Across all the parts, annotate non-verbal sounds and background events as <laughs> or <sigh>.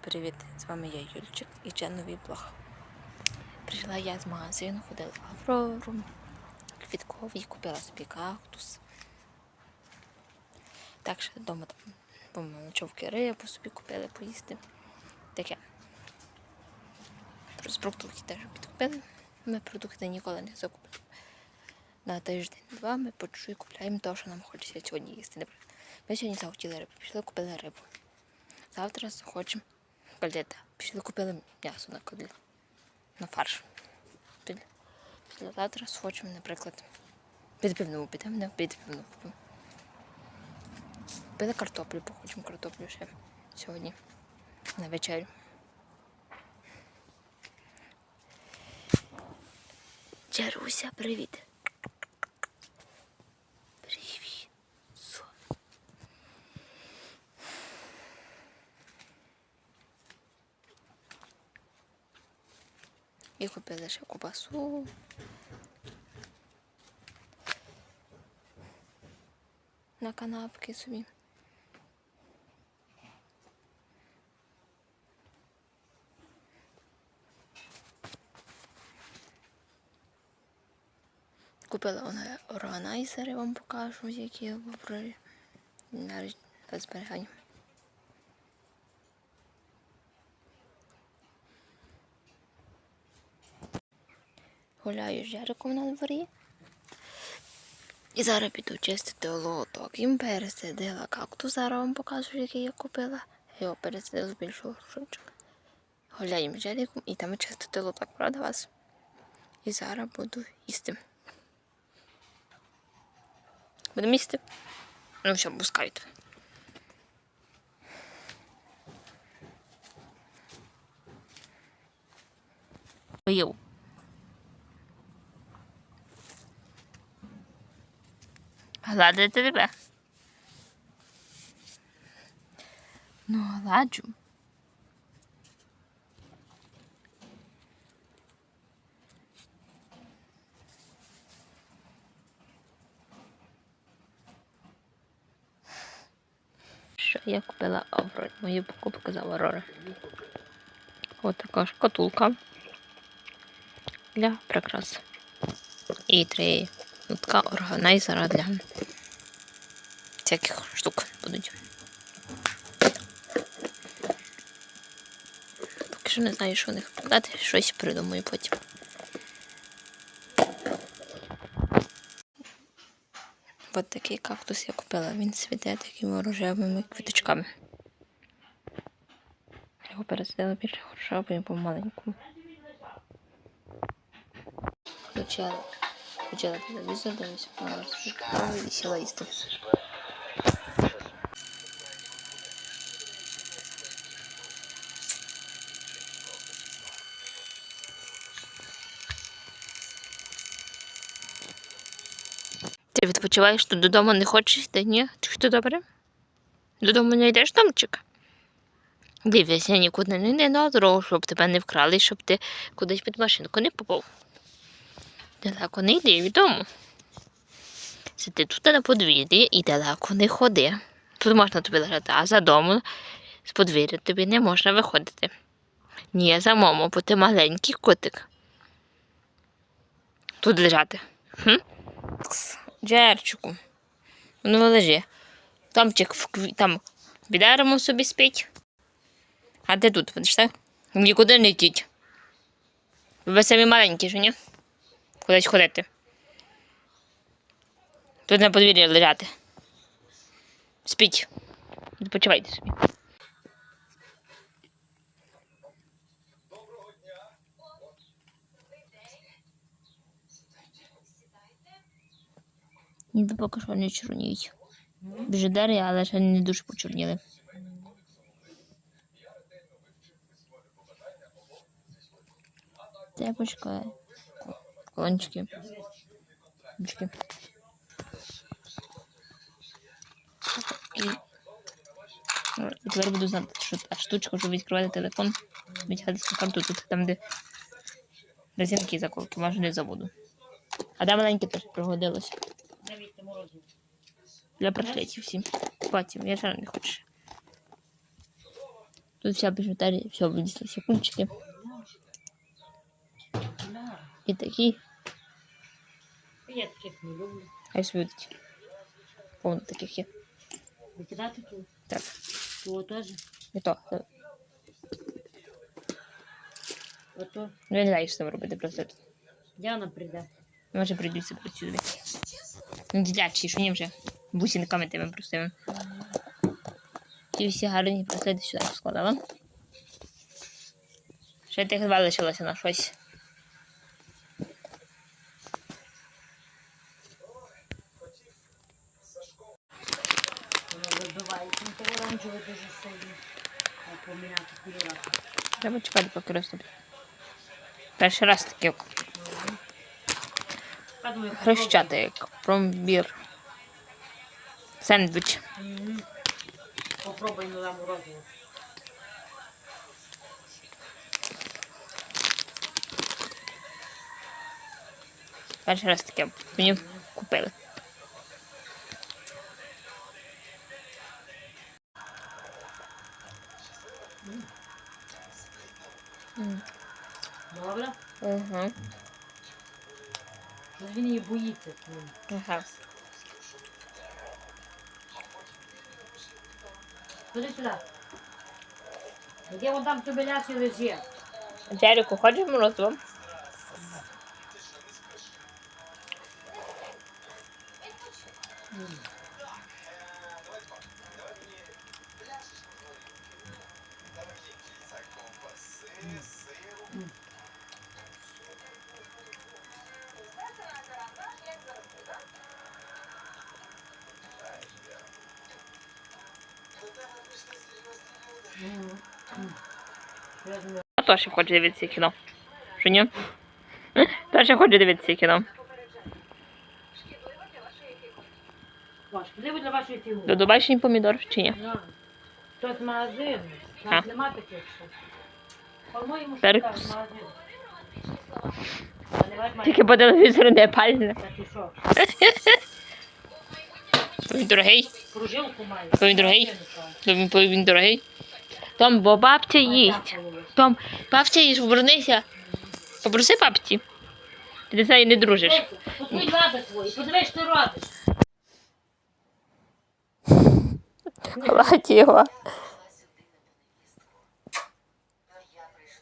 Привіт, з вами я Юльчик і це новий блог. Прийшла я з магазину, ходила в Аврору, квітковий, купила собі кактус. Так що вдома там помолочовки рибу собі купили поїсти. Таке. З продуктів теж підкупили. Ми продукти ніколи не закупили. На тиждень-два ми по купляємо те, що нам хочеться сьогодні їсти. Ми сьогодні захотіли рибу, пішли купили рибу. Завтра захочемо котлета. Пішли купили м'ясо на котлет. На фарш. Після завтра схочемо, наприклад, під пивну підемо, не під пивну. Купили картоплю, похочемо картоплю ще сьогодні на вечерю. Привіт. Привіт. І купили ще кубасу. На канапки собі. Купила органайзери, вам покажу, які в Аврорі. навіть для зберігання. Гуляю з Жариком на дворі. І зараз піду чистити лоток. Їм пересадила кактус. Зараз вам покажу, який я купила. Його пересадила з більшого горшочка. Гуляємо з Жариком і там чистити лоток, правда вас? І зараз буду їсти. Будемо їсти? Ну все, пускайте. Поїв. Гладити тебе. Ну, гладжу. Що я купила Аврорі? Мої покупки з Аврори. Ось така шкатулка для прикрас. І три така органайзера для всяких штук будуть. Поки що не знаю, що в них продати, щось придумаю потім. От такий кактус я купила, він цвіте такими рожевими квіточками. Його пересадила більше рожевою по маленькому. Включила, включила телевізор, дивлюся на розпитала і сіла їсти. Ти відпочиваєш, то додому не хочеш йти, ні? Чи що добре? Додому не йдеш, Томчик? Дивися, нікуди не йди на щоб тебе не вкрали, щоб ти кудись під машинку не попав. Далеко не йди від дому. Сиди тут на подвір'ї і далеко не ходи. Тут можна тобі лежати, а за дому з подвір'я тобі не можна виходити. Ні, за маму, бо ти маленький котик. Тут лежати. Хм? Джерчику. Ну лежи. Томчик в кві... там під собі спить. А ти тут будеш, так? Нікуди не йдіть. Ви самі маленькі, ж ні? Кудись ходити. Тут на подвір'ї лежати. Спіть. Відпочивайте собі. Ніби поки що не чорніють. Біжидери, але ще не дуже почорніли. Це почекає. Кончики. Кончики. І тепер буду знати, що та штучка, щоб відкривати телефон, цю карту тут, там, де резинки заколки, може не забуду. А де маленьке теж пригодилося. Для браслетів всім. Потім, я ще не хочу. Тут вся біжутерія, все винеслося кульчики. І такі, Я таких не люблю. хай собі будуть. Повно таких є. Викидати тут. Так, Того теж. і то. Ото. Ну, я не знаю, що ним робити просто. Діана прийде. Може прийдуть себе сюди. Ну, дитячі, що ні вже бусинками тими простими. Ті всі гарні браслети сюди складала. Ще тих два лишилося на щось. Ну, то оранжеве дуже сильно. А поміняти кольора. Треба чекати, поки розтоплю. Перший раз таке Я думаю, хрещатик, промбір. Сендвіч. Мгм. Попробуй нове морозиво. Перший раз таке мені купили. Добре? Угу. Щось Він її боїться. Ну, Ага. Ходи сюди. Де вон там тобі лясі лежить? Джеріку, хочеш морозиво? Серйозно. Я теж хочу дивитися кіно. Що ні? Теж хочу дивитися кіно. Ваш, для вашої фігури? До домашній помідор чи ні? На. Тут магазин. А. Там нема таких що. По-моєму, що Перекус. так, магазин. А бать, Тільки по телевізору не пальне. Так і що? Дорогий. Кружилку. Він дорогий? Він він дорогий. Том, бо бабця їсть. Том, бабця їсть, обернися. Попроси бабці. Ти з нею не дружиш. Посудь лаби твої, подивись, що ти робиш. Гладь його.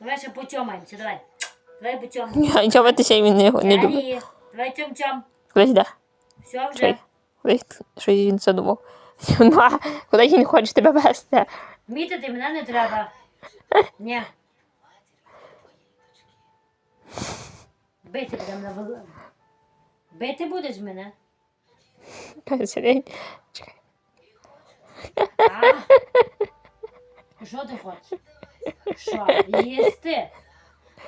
Давай ще потьомаємося, давай. Давай потьомаємося. Ні, Чоматися він не, не любить. Давай тьом-тьом. Кудись йде. Все вже. Чай. Щось він задумав. Ну, а куди він хоче тебе вести? Мітити мене не треба. Ні. Бити будемо на вол... Бити будеш мене? Сидить. Чекай. А? Що ти хочеш? Що? Їсти?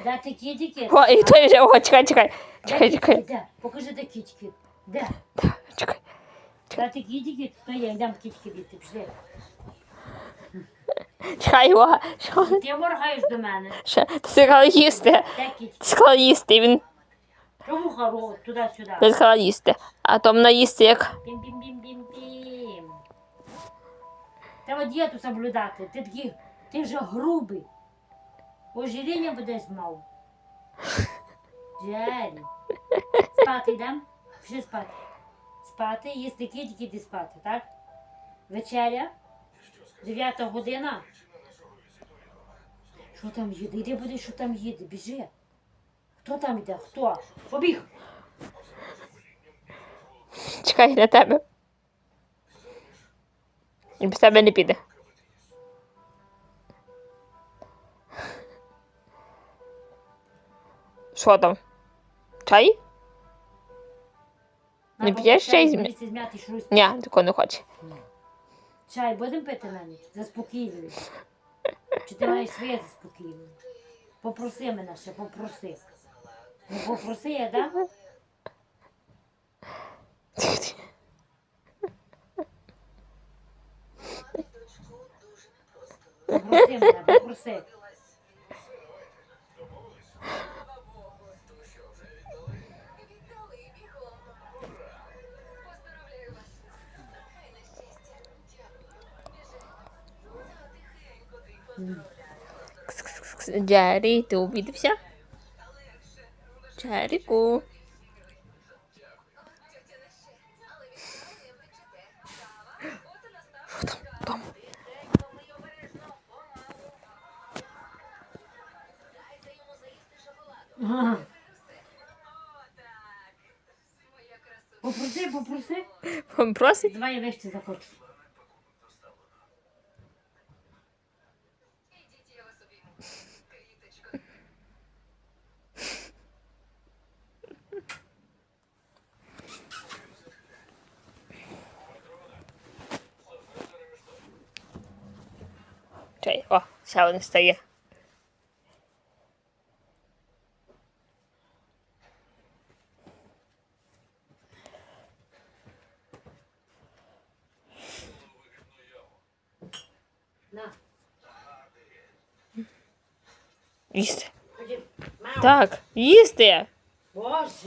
Дати кітики? О, і той вже, о, чекай, чекай. Чекай, чекай. Де? Покажи, де кітики. Де? Чекай. Дати кітики? То я йдемо кітики бити. Пішли. Чекай його. Що? Ти моргаєш до мене. Що? Ти сказала їсти. Де? Ти сказала їсти, він Чому хоро? Туди-сюди. ти сказала їсти. А то вона їсти як. Пім-пім-пім-пім-пім. Треба дієту соблюдати. Ти такий, ти вже грубий. Ожиріння будеш мав. <laughs> Джері. Спати йдемо? Пішли спати. Спати, їсти кітики, йди спати, так? Вечеря. Дев'ята година. Що там їде? Іди будеш, що там їде, біжи. Хто там йде? Хто? Побіг. Чекай на тебе. І без тебе не піде. Що там? Чай? Не п'єш чай з м'яти. Ні, такого не хоче. Чай будемо пити на ніч? Заспокійливі. Чи ти маєш своє заспокійливе? Попроси мене ще, попроси. Ну попроси, я дам. Попроси мене, попроси. Джері, ти обідався? Джеріку. Що там? Там. Ага. Попроси, попроси. Він? Давай я вище захочу. Чай, о, ще один стає. Їсти. Так, їсти. Боже.